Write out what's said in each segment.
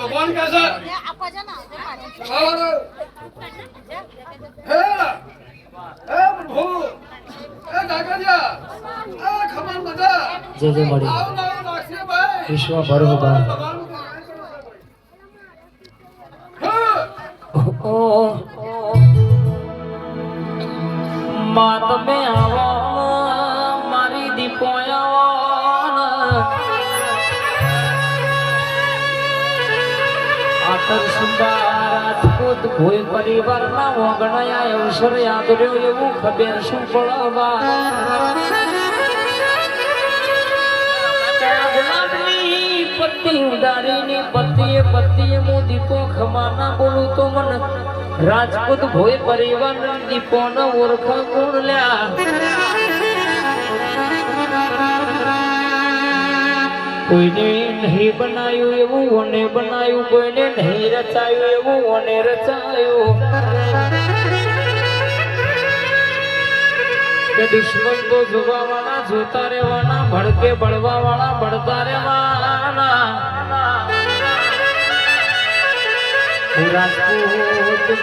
ભગવાન કહે છે હે હે પ્રભુ કાકાજા એ ખમણ મજા જે જે મળી આવું લાગશે ભાઈ. વિશ્વ ભરવું ભોય પરિવારના વગણયા અવસર યાદ રહ્યો એવું ખબર શું પડવા પત્તી ઉડાડીને પત્તીએ પત્તીએ હું દીપો ખમાના બોલું તો મને રાજપૂત ભોય પરિવાર દીપો ન ઓળખ કોણ લ્યા. કોઈને નહીં બનાયું એવું ઓને બનાયું, કોઈને નહીં રચાયું એવું ઓને રચાયું. કે દુશ્મન તો જોવા વાળા જોતા રહેવાના, ભડકે ભળવા વાળા ભળતા રહેવાના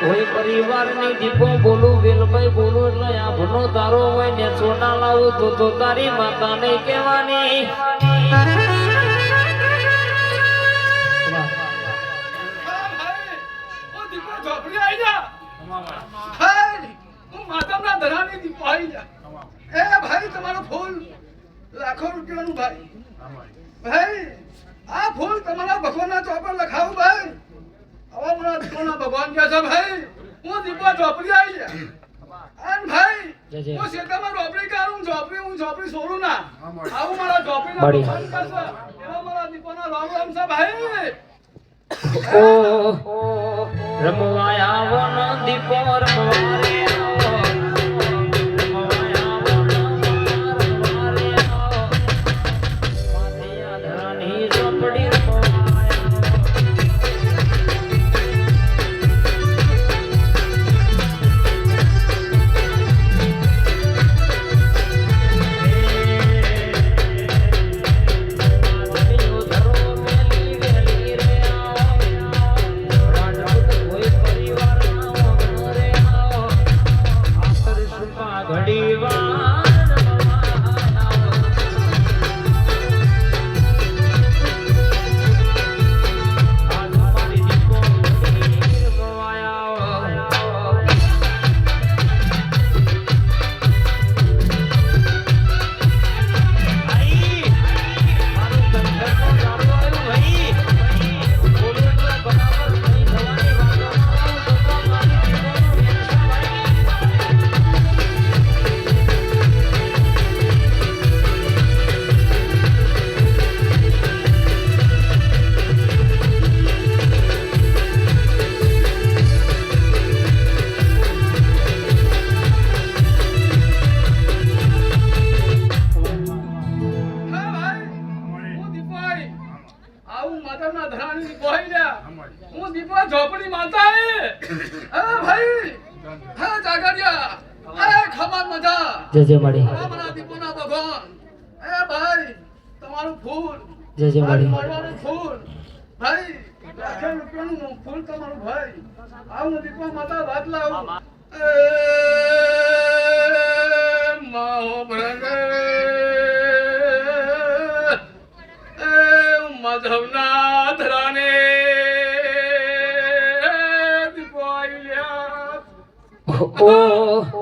ભોય પરિવારની દીપો બોલું, વેલભાઈ બોલું, એટલે આભનો તારો હોય ને સોના લાવું, તો તો તારી માતા તમારો ફૂલ લાખો રૂપિયાનું ભાઈ. ભાઈ આ ફૂલ તમારા ભગવાનના ચોપર લખાવું ભાઈ. હવે મારા દીપોના ભગવાન કે છે ભાઈ હું દીપો ચોપડી આવી ગયા અને ભાઈ. હું શેતામાં ચોપડી કાઢું ઝોપડી હું ઝોપડી છોડું ના. આવું મારા ઝોપડીના ભગવાન કહે એવા મારા દીપોના રામ રામ છે ભાઈ. ઓ રમવા આવો ન દીપો રમવા માતાના ધરાણી દીપાઈ લ્યા હું દીપા ઝોપડી માતા એ હા ભાઈ હે જાગરિયા અરે ખબર મજા. જય જય મળી. મારા દીપોના ભગવાન. એ ભાઈ તમારું ફૂલ. જય જય મારી મળી મળવાનું ફૂલ. ભાઈ લાખે રૂપિયાનું ફૂલ તમારું ભાઈ. આવું દીપા માતા વાત લાવું. લ્યા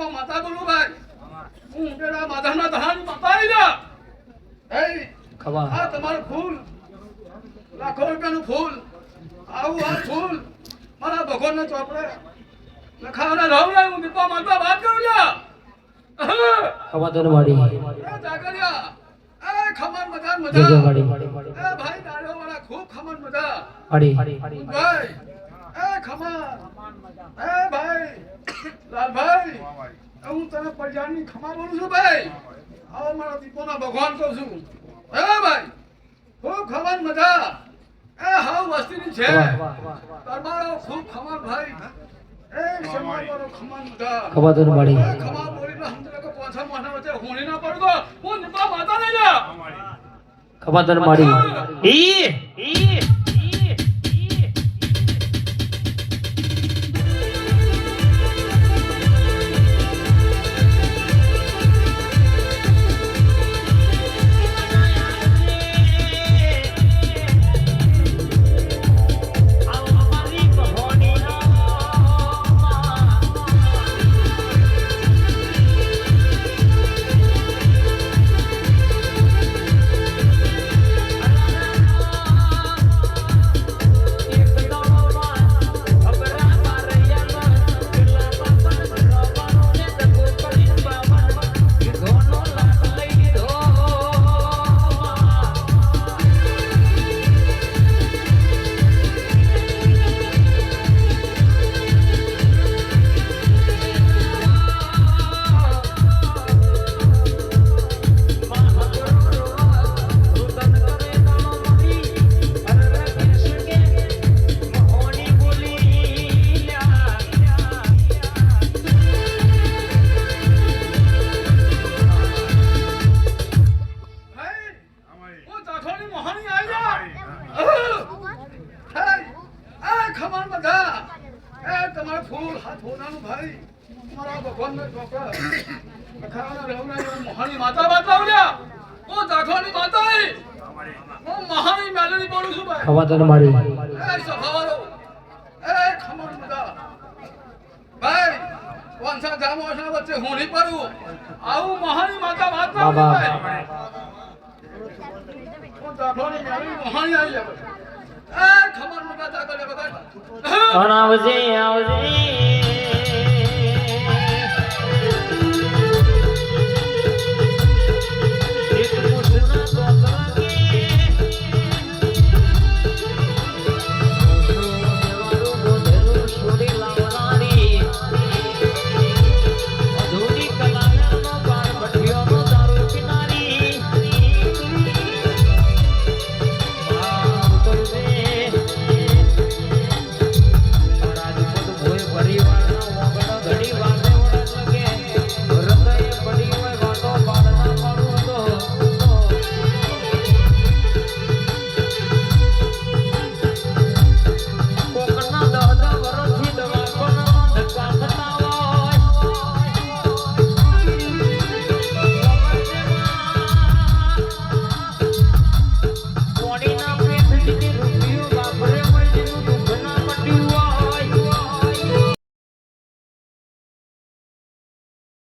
પણ માતા બોલું ભાઈ. હું ઉંડેડા માધાના ધાન બતાવી જા એ ખવા. આ તમારું ફૂલ. લાખો રૂપિયાનું ભાઈ લાલભાઈ. હું તને પ્રજાની ખમા બોલું છું ભાઈ? આવો મારા દીપોના ભગવાન કહું છું. હે ભાઈ ખૂબ ખબર મજા એ હાવ વસ્તીની છે. તમારો ખૂબ ખબર ભાઈ. એ સમાજવાળો ખમણ મજા ખબર તને મારી. એ ખમા બોલીને સમજે કે પાછા માથા વચ્ચે હોણી ના પડતો હું નિપા માતા નહીં જા. ઈ ઈ ઈ. ભગવાનનો છોકરો લખાવાના રહેવાના મોહાની માતા બતાવલ્યા હું જાખોની માતા. હું મહાની મેલડી બોલું છું ભાઈ. ખબર તને મારી. એ સભાવાળો એ ખમણ બધા ભાઈ વાંસા જામવાસના વચ્ચે હોણી પડું. આવું મહાની માતા વાત ના ભાઈ. હું જાખોની મેલડી મોહાની આવી જાય એ ખમણ બધા જાગો બધા. આવજે આવજે.